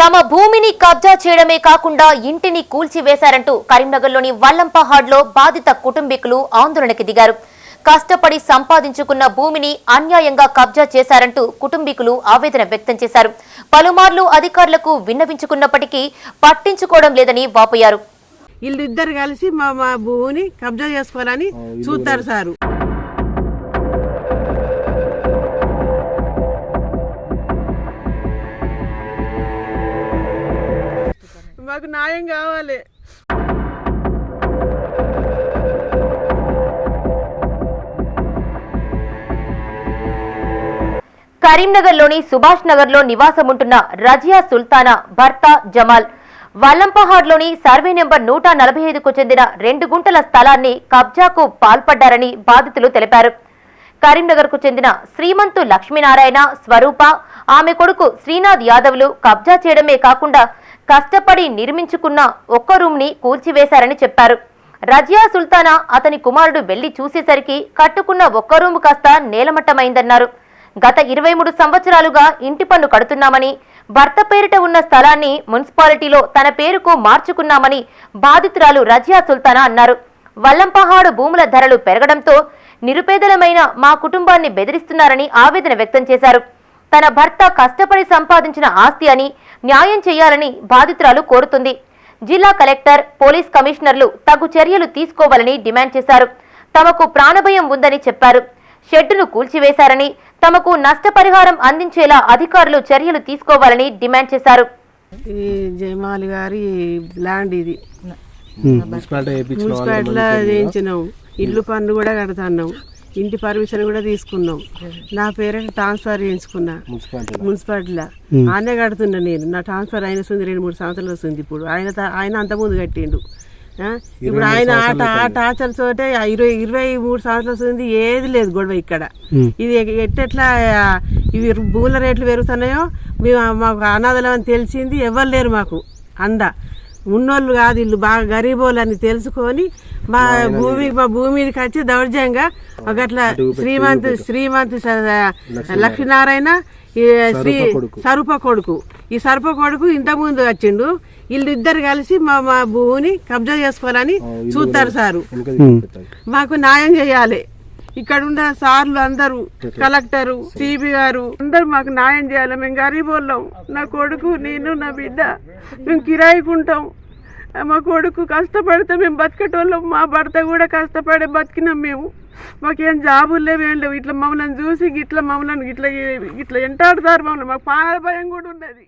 తమ భూమిని కబ్జా చేయడమే కాకుండా ఇంటిని కూల్చివేశారంటూ కరీంనగర్లోని వల్లంపహాడ్లో బాధిత కుటుంబీకులు ఆందోళనకి దిగారు. కష్టపడి సంపాదించుకున్న భూమిని అన్యాయంగా కబ్జా చేశారంటూ కుటుంబీకులు ఆవేదన వ్యక్తం చేశారు. పలుమార్లు అధికారులకు విన్నవించుకున్నప్పటికీ పట్టించుకోవడం లేదని వాపోయారు. వీళ్ళు ఇద్దరు కలిసి మా మా భూమిని కబ్జా చేసుకోవాలని చూస్తారు సారు. మాకు న్యాయం కావాలి. కరీంనగర్లోని సుభాష్ నగర్లో నివాసముంటున్న రజియా సుల్తానా భర్త జమాల్. వల్లంపహాడ్లోని సర్వే నెంబర్ నూట నలభై ఐదుకు చెందిన రెండు గుంటల స్థలాన్ని కబ్జాకు పాల్పడ్డారని బాధితులు తెలిపారు. కరీంనగర్కు చెందిన శ్రీమంతు లక్ష్మీనారాయణ స్వరూప ఆమె కొడుకు శ్రీనాథ్ యాదవ్లు కబ్జా చేయడమే కాకుండా కష్టపడి నిర్మించుకున్న ఒక్క రూమ్ని కూల్చివేశారని చెప్పారు. రజియా సుల్తానా అతని కుమారుడు వెళ్ళి చూసేసరికి కట్టుకున్న ఒక్క రూము కాస్త నేలమట్టమైందన్నారు. గత ఇరవై మూడు సంవత్సరాలుగా ఇంటి పన్ను కడుతున్నామని భర్త పేరిట ఉన్న స్థలాన్ని మున్సిపాలిటీలో తన పేరుకు మార్చుకున్నామని బాధితురాలు రజియా సుల్తానా అన్నారు. వల్లంపహాడు భూముల ధరలు పెరగడంతో నిరుపేదలమైన మా కుటుంబాన్ని బెదిరిస్తున్నారని ఆవేదన వ్యక్తం చేశారు. తన భర్త కష్టపడి సంపాదించిన ఆస్తి అని న్యాయం చేయాలని బాధితురాలు కోరుతుంది. జిల్లా కలెక్టర్ పోలీస్ కమిషనర్లు తగు చర్యలు తీసుకోవాలని డిమాండ్ చేశారు. తమకు ప్రాణభయం ఉందని చెప్పారు. షెడ్డును కూల్చివేశారని తమకు నష్టపరిహారం అందించేలా అధికారులు చర్యలు తీసుకోవాలని డిమాండ్ చేశారు. ఈ జయమాలి గారి ల్యాండ్ ఇది. మున్సిపాలిటీ వేయించిన మున్సిపాలిటీలో చేయించినాం ఇల్లు పన్ను కూడా కడుతున్నాం ఇంటి పర్మిషన్ కూడా తీసుకున్నాం. నా పేరు ట్రాన్స్ఫర్ చేయించుకున్నా. మున్సిపాలిటీ మున్సిపాలిటీలో. ఆనే కడుతున్నా నేను. నా ట్రాన్స్ఫర్ అయిన వస్తుంది రెండు మూడు సంవత్సరాలు వస్తుంది ఇప్పుడు. ఆయన ఆయన అంత ముందు కట్టిండు. ఆ? ఇప్పుడు ఆయన ఆట ఆ టార్చర్ తోటే ఇరవై ఇరవై మూడు సంవత్సరాలు వస్తుంది. ఏది లేదు గొడవ ఇక్కడ. ఇది ఎట్టెట్లా ఇవి భూముల రేట్లు పెరుగుతున్నాయో మేము మాకు అనాథలం అని తెలిసింది. ఎవరు లేరు మాకు. అంద. ఉన్నోళ్ళు కాదు ఇల్లు బాగా గరీబోళ్ళు అని తెలుసుకొని మా భూమి మా భూమి మీదకి వచ్చి దౌర్జంగా ఒకట్లా శ్రీమంత్ శ్రీమంత్ స- లక్ష్మీనారాయణ. ఈ శ్రీ సరుప కొడుకు. ఈ సరుప కొడుకు ఇంతకుముందు వచ్చిండు. వీళ్ళు ఇద్దరు కలిసి మా మా భూమిని కబ్జా చేసుకోవాలని చూస్తారు సారు. మాకు న్యాయం చేయాలి. ఇక్కడ ఉన్న సార్లు అందరూ కలెక్టరు సిబి గారు అందరూ మాకు న్యాయం చేయాలి. మేము గరీబోళ్ళం నా కొడుకు నేను నా బిడ్డ మేము కిరాయికుంటాం మా కొడుకు కష్టపడితే మేము బతికేటోళ్ళం. మా భర్త కూడా కష్టపడి బతికినాం మేము. మాకేం జాబులు లేవు ఏం లేవు. ఇట్లా మమ్మల్ని చూసి ఇట్లా మమ్మల్ని ఇట్లా ఇట్లా ఎంటాడుతారు మమ్మల్ని. మాకు పాల భయం కూడా ఉన్నది.